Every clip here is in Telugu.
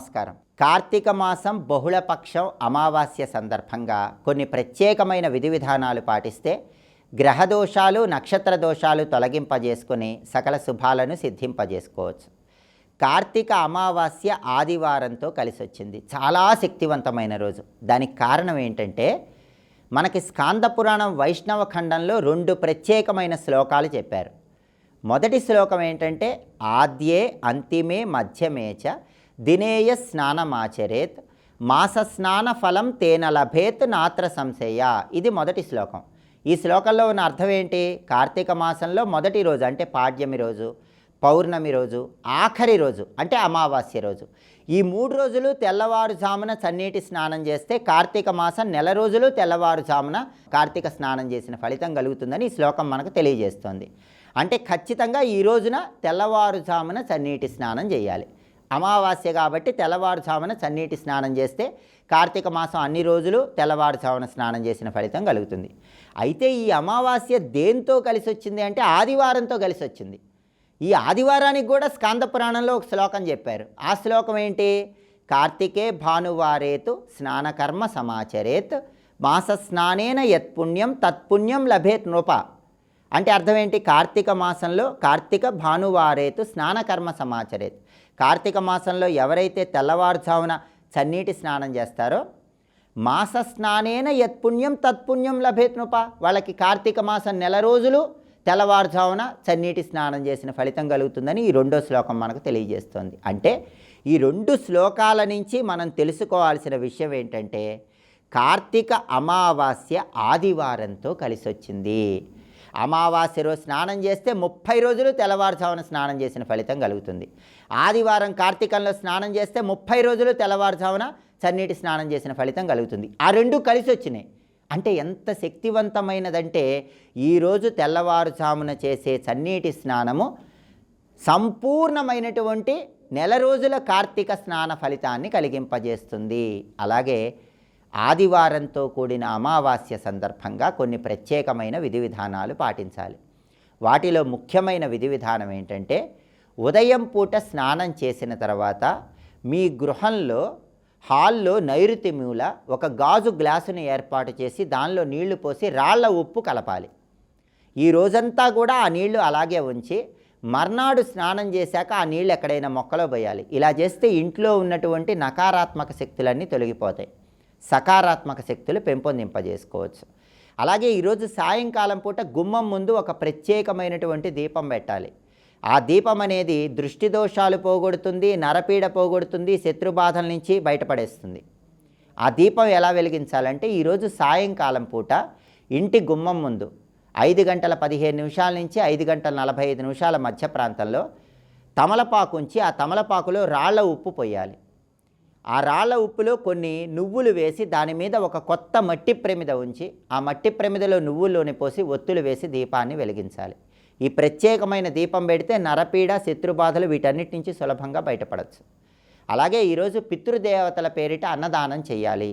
నమస్కారం. కార్తీక మాసం బహుళపక్షం అమావాస్య సందర్భంగా కొన్ని ప్రత్యేకమైన విధి విధానాలు పాటిస్తే గ్రహ దోషాలు నక్షత్ర దోషాలు తొలగింపజేసుకుని సకల శుభాలను సిద్ధింపజేసుకోవచ్చు. కార్తీక అమావాస్య ఆదివారంతో కలిసి వచ్చింది చాలా శక్తివంతమైన రోజు. దానికి కారణం ఏంటంటే మనకి స్కాంద పురాణం వైష్ణవ ఖండంలో రెండు ప్రత్యేకమైన శ్లోకాలు చెప్పారు. మొదటి శ్లోకం ఏంటంటే ఆద్యే అంతిమే మధ్యమే చ దినేయ స్నానమాచరేత్ మాస స్నాన ఫలం తేన లభేత్ నాత్ర సంశయ ఇది మొదటి శ్లోకం. ఈ శ్లోకంలో ఉన్న అర్థం ఏంటి? కార్తీక మాసంలో మొదటి రోజు అంటే పాడ్యమి రోజు పౌర్ణమి రోజు ఆఖరి రోజు అంటే అమావాస్య రోజు. ఈ మూడు రోజులు తెల్లవారుజామున చన్నీటి స్నానం చేస్తే కార్తీక మాసం నెల రోజులు తెల్లవారుజామున కార్తీక స్నానం చేసిన ఫలితం కలుగుతుందని ఈ శ్లోకం మనకు తెలియజేస్తుంది. అంటే ఖచ్చితంగా ఈ రోజున తెల్లవారుజామున చన్నీటి స్నానం చేయాలి. అమావాస్య కాబట్టి తెల్లవారుజామున చన్నీటి స్నానం చేస్తే కార్తీక మాసం అన్ని రోజులు తెల్లవారుజామున స్నానం చేసిన ఫలితం కలుగుతుంది. అయితే ఈ అమావాస్య దేంతో కలిసి వచ్చింది అంటే ఆదివారంతో కలిసి వచ్చింది ఈ ఆదివారానికి కూడా స్కాంద పురాణంలో ఒక శ్లోకం చెప్పారు. ఆ శ్లోకం ఏంటి? కార్తికే భానువారేతు స్నానకర్మ సమాచరేత్ మాస స్నానేన యత్పుణ్యం తత్పుణ్యం లభేత్ నృప. అంటే అర్థం ఏంటి? కార్తీక మాసంలో కార్తీక భానువారేతు స్నానకర్మ సమాచరేత్. కార్తీక మాసంలో ఎవరైతే తెల్లవారుజామున చన్నీటి స్నానం చేస్తారో మాస స్నానేన యత్పుణ్యం తత్పుణ్యం లభేత్నుప వాళ్ళకి కార్తీక మాసం నెల రోజులు తెల్లవారుజామున చన్నీటి స్నానం చేసిన ఫలితం కలుగుతుందని ఈ రెండో శ్లోకం మనకు తెలియజేస్తుంది. అంటే ఈ రెండు శ్లోకాల నుంచి మనం తెలుసుకోవాల్సిన విషయం ఏంటంటే కార్తీక అమావాస్య ఆదివారంతో కలిసొచ్చింది. అమావాస్య రోజు స్నానం చేస్తే ముప్పై రోజులు తెల్లవారుజామున స్నానం చేసిన ఫలితం కలుగుతుంది. ఆదివారం కార్తీకంలో స్నానం చేస్తే ముప్పై రోజులు తెల్లవారుజామున చన్నీటి స్నానం చేసిన ఫలితం కలుగుతుంది. ఆ రెండు కలిసి వచ్చినాయి. అంటే ఎంత శక్తివంతమైనదంటే ఈరోజు తెల్లవారుజామున చేసే చన్నీటి స్నానము సంపూర్ణమైనటువంటి నెల రోజుల కార్తీక స్నాన ఫలితాన్ని కలిగింపజేస్తుంది. అలాగే ఆదివారంతో కూడిన అమావాస్య సందర్భంగా కొన్ని ప్రత్యేకమైన విధి విధానాలు పాటించాలి. వాటిలో ముఖ్యమైన విధి విధానం ఏంటంటే ఉదయం పూట స్నానం చేసిన తర్వాత మీ గృహంలో హాల్లో నైరుతి మూల ఒక గాజు గ్లాసుని ఏర్పాటు చేసి దానిలో నీళ్ళు పోసి రాళ్ళ ఉప్పు కలపాలి. ఈ రోజంతా కూడా ఆ నీళ్ళు అలాగే ఉంచి మర్నాడు స్నానం చేశాక ఆ నీళ్ళు ఎక్కడైనా మొక్కలో పోయాలి. ఇలా చేస్తే ఇంట్లో ఉన్నటువంటి నకారాత్మక శక్తులన్నీ తొలగిపోతాయి. సకారాత్మక శక్తులు పెంపొందింపజేసుకోవచ్చు. అలాగే ఈరోజు సాయంకాలం పూట గుమ్మం ముందు ఒక ప్రత్యేకమైనటువంటి దీపం పెట్టాలి. ఆ దీపం అనేది దృష్టి దోషాలు పోగొడుతుంది నరపీడ పోగొడుతుంది శత్రుబాధల నుంచి బయటపడేస్తుంది. ఆ దీపం ఎలా వెలిగించాలంటే ఈరోజు సాయంకాలం పూట ఇంటి గుమ్మం ముందు ఐదు గంటల పదిహేను నిమిషాల నుంచి ఐదు గంటల నలభై ఐదు నిమిషాల మధ్య ప్రాంతంలో తమలపాకు ఉంచి ఆ తమలపాకులో రాళ్ళ ఉప్పు పోయాలి ఆ రాళ్ళ ఉప్పులో కొన్ని నువ్వులు వేసి దాని మీద ఒక కొత్త మట్టి ప్రమిద ఉంచి ఆ మట్టి ప్రమిదలో నువ్వుల్లోని పోసి ఒత్తులు వేసి దీపాన్ని వెలిగించాలి. ఈ ప్రత్యేకమైన దీపం పెడితే నరపీడ శత్రుబాధలు వీటన్నిటి నుంచి సులభంగా బయటపడవచ్చు అలాగే ఈరోజు పితృదేవతల పేరిట అన్నదానం చేయాలి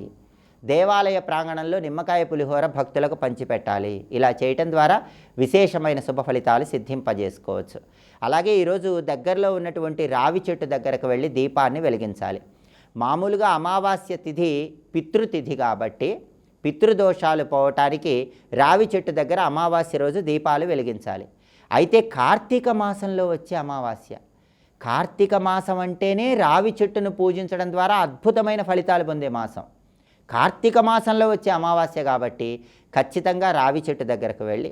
దేవాలయ ప్రాంగణంలో నిమ్మకాయ పులిహోర భక్తులకు పంచిపెట్టాలి. ఇలా చేయటం ద్వారా విశేషమైన శుభ ఫలితాలు సిద్ధింపజేసుకోవచ్చు. అలాగే ఈరోజు దగ్గరలో ఉన్నటువంటి రావి చెట్టు దగ్గరకు వెళ్ళి దీపాన్ని వెలిగించాలి. మామూలుగా అమావాస్య తిథి పితృతిథి కాబట్టి పితృదోషాలు పోవటానికి రావి చెట్టు దగ్గర అమావాస్య రోజు దీపాలు వెలిగించాలి. అయితే కార్తీక మాసంలో వచ్చే అమావాస్య. కార్తీక మాసం అంటేనే రావి చెట్టును పూజించడం ద్వారా అద్భుతమైన ఫలితాలు పొందే మాసం. కార్తీక మాసంలో వచ్చే అమావాస్య కాబట్టి ఖచ్చితంగా రావి చెట్టు దగ్గరకు వెళ్ళి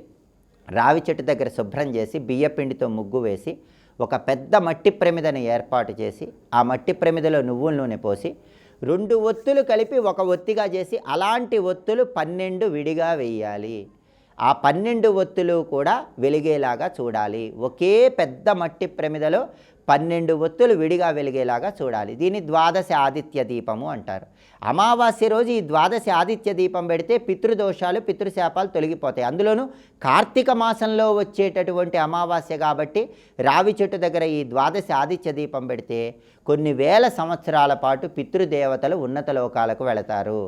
రావి చెట్టు దగ్గర శుభ్రం చేసి బియ్యపిండితో ముగ్గు వేసి ఒక పెద్ద మట్టి ప్రమిదను ఏర్పాటు చేసి ఆ మట్టి ప్రమిదలో నువ్వుల నూనె పోసి రెండు ఒత్తులు కలిపి ఒక ఒత్తిగా చేసి అలాంటి ఒత్తులు పన్నెండు విడిగా వేయాలి. ఆ పన్నెండు ఒత్తులు కూడా వెలిగేలాగా చూడాలి. ఒకే పెద్ద మట్టి ప్రమిదలో పన్నెండు ఒత్తులు విడిగా వెలిగేలాగా చూడాలి. దీన్ని ద్వాదశ ఆదిత్య దీపము అంటారు. అమావాస్య రోజు ఈ ద్వాదశ ఆదిత్య దీపం పెడితే పితృదోషాలు పితృశాపాలు తొలగిపోతాయి. అందులోనూ కార్తీక మాసంలో వచ్చేటటువంటి అమావాస్య కాబట్టి రావి చెట్టు దగ్గర ఈ ద్వాదశ ఆదిత్య దీపం పెడితే కొన్ని వేల సంవత్సరాల పాటు పితృదేవతలు ఉన్నత లోకాలకు వెళతారు.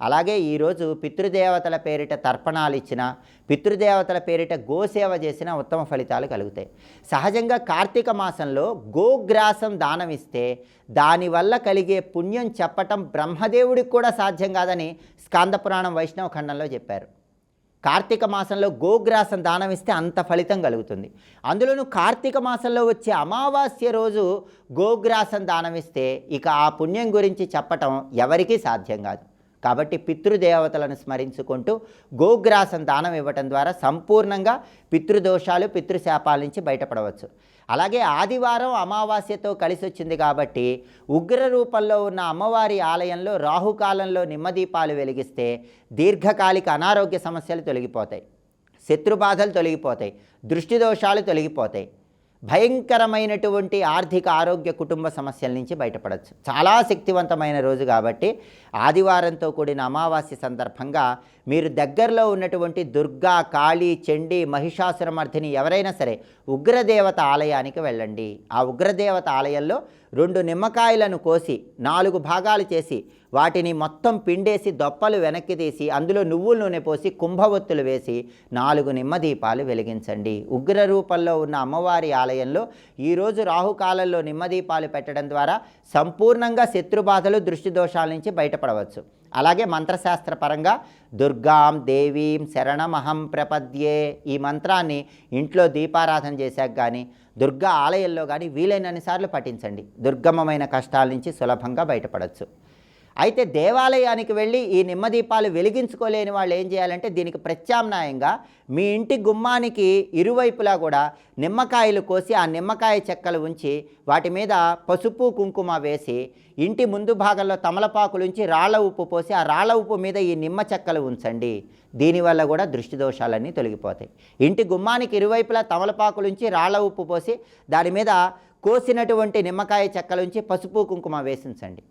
అలాగే ఈరోజు పితృదేవతల పేరిట తర్పణాలు ఇచ్చిన పితృదేవతల పేరిట గోసేవ చేసిన ఉత్తమ ఫలితాలు కలుగుతాయి. సహజంగా కార్తీక మాసంలో గోగ్రాసం దానం ఇస్తే దానివల్ల కలిగే పుణ్యం చెప్పటం బ్రహ్మదేవుడికి కూడా సాధ్యం కాదని స్కాంద పురాణం వైష్ణవ ఖండంలో చెప్పారు. కార్తీక మాసంలో గోగ్రాసం దానం ఇస్తే అంత ఫలితం కలుగుతుంది. అందులోనూ కార్తీక మాసంలో వచ్చే అమావాస్య రోజు గోగ్రాసం దానం ఇస్తే ఇక ఆ పుణ్యం గురించి చెప్పటం ఎవరికీ సాధ్యం కాదు. కాబట్టి పితృదేవతలను స్మరించుకుంటూ గోగ్రాసం దానం ఇవ్వటం ద్వారా సంపూర్ణంగా పితృదోషాలు పితృశాపాల నుంచి బయటపడవచ్చు. అలాగే ఆదివారం అమావాస్యతో కలిసి వచ్చింది కాబట్టి ఉగ్ర రూపంలో ఉన్న అమ్మవారి ఆలయంలో రాహుకాలంలో నిమ్మదీపాలు వెలిగిస్తే దీర్ఘకాలిక అనారోగ్య సమస్యలు తొలగిపోతాయి. శత్రుబాధలు తొలగిపోతాయి. దృష్టి దోషాలు తొలగిపోతాయి. భయంకరమైనటువంటి ఆర్థిక ఆరోగ్య కుటుంబ సమస్యల నుంచి బయటపడవచ్చు చాలా శక్తివంతమైన రోజు కాబట్టి ఆదివారంతో కూడిన అమావాస్య సందర్భంగా మీరు దగ్గరలో ఉన్నటువంటి దుర్గా కాళీ చండి మహిషాసురమర్థిని ఎవరైనా సరే ఉగ్రదేవత ఆలయానికి వెళ్ళండి. ఆ ఉగ్రదేవత ఆలయంలో రెండు నిమ్మకాయలను కోసి నాలుగు భాగాలు చేసి వాటిని మొత్తం పిండేసి దొప్పలు వెనక్కి తీసి అందులో నువ్వుల నూనె పోసి కుంభవత్తులు వేసి నాలుగు నిమ్మదీపాలు వెలిగించండి. ఉగ్ర రూపంలో ఉన్న అమ్మవారి ఆలయంలో ఈరోజు రాహుకాలంలో నిమ్మదీపాలు పెట్టడం ద్వారా సంపూర్ణంగా శత్రుబాధలు దృష్టి దోషాల నుంచి బయటపడవచ్చు. అలాగే మంత్రశాస్త్ర పరంగా దుర్గాం దేవీం శరణమహం ప్రపద్యే ఈ మంత్రాన్ని ఇంట్లో దీపారాధన చేశాక కానీ దుర్గా ఆలయంలో కానీ వీలైనన్నిసార్లు పఠించండి. దుర్గమమైన కష్టాల నుంచి సులభంగా బయటపడవచ్చు అయితే దేవాలయానికి వెళ్ళి ఈ నిమ్మదీపాలు వెలిగించుకోలేని వాళ్ళు ఏం చేయాలంటే దీనికి ప్రత్యామ్నాయంగా మీ ఇంటి గుమ్మానికి ఇరువైపులా కూడా నిమ్మకాయలు కోసి ఆ నిమ్మకాయ చెక్కలు ఉంచి వాటి మీద పసుపు కుంకుమ వేసి ఇంటి ముందు భాగంలో తమలపాకులు ఉంచి రాళ్ళ ఉప్పు పోసి ఆ రాళ్ళ ఉప్పు మీద ఈ నిమ్మ చెక్కలు ఉంచండి. దీనివల్ల కూడా దృష్టి దోషాలన్నీ తొలగిపోతాయి. ఇంటి గుమ్మానికి ఇరువైపులా తమలపాకులు ఉంచి రాళ్ళ ఉప్పు పోసి దాని మీద కోసినటువంటి నిమ్మకాయ చెక్కలుంచి పసుపు కుంకుమ వేసించండి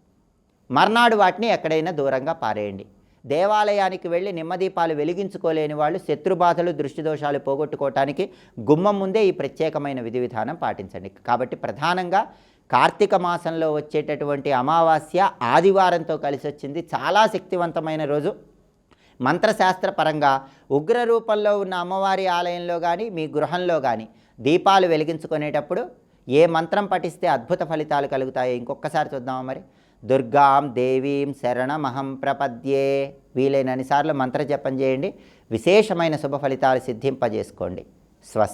మర్నాడు వాటిని ఎక్కడైనా దూరంగా పారేయండి. దేవాలయానికి వెళ్ళి నిమ్మదీపాలు వెలిగించుకోలేని వాళ్ళు శత్రుబాధలు దృష్టి దోషాలు పోగొట్టుకోవటానికి గుమ్మం ముందే ఈ ప్రత్యేకమైన విధి విధానం పాటించండి. కాబట్టి ప్రధానంగా కార్తీక మాసంలో వచ్చేటటువంటి అమావాస్య ఆదివారంతో కలిసి వచ్చింది. చాలా శక్తివంతమైన రోజు. మంత్రశాస్త్ర పరంగా ఉగ్ర రూపంలో ఉన్న అమ్మవారి ఆలయంలో కానీ మీ గృహంలో కానీ దీపాలు వెలిగించుకునేటప్పుడు ఏ మంత్రం పఠిస్తే అద్భుత ఫలితాలు కలుగుతాయో? ఇంకొకసారి చూద్దామా మరి? దుర్గాం దేవీం శరణమహం ప్రపద్యే. వీలైనన్నిసార్లు మంత్ర జపం చేయండి. విశేషమైన శుభ ఫలితాలు సిద్ధింపజేసుకోండి. స్వస్తి.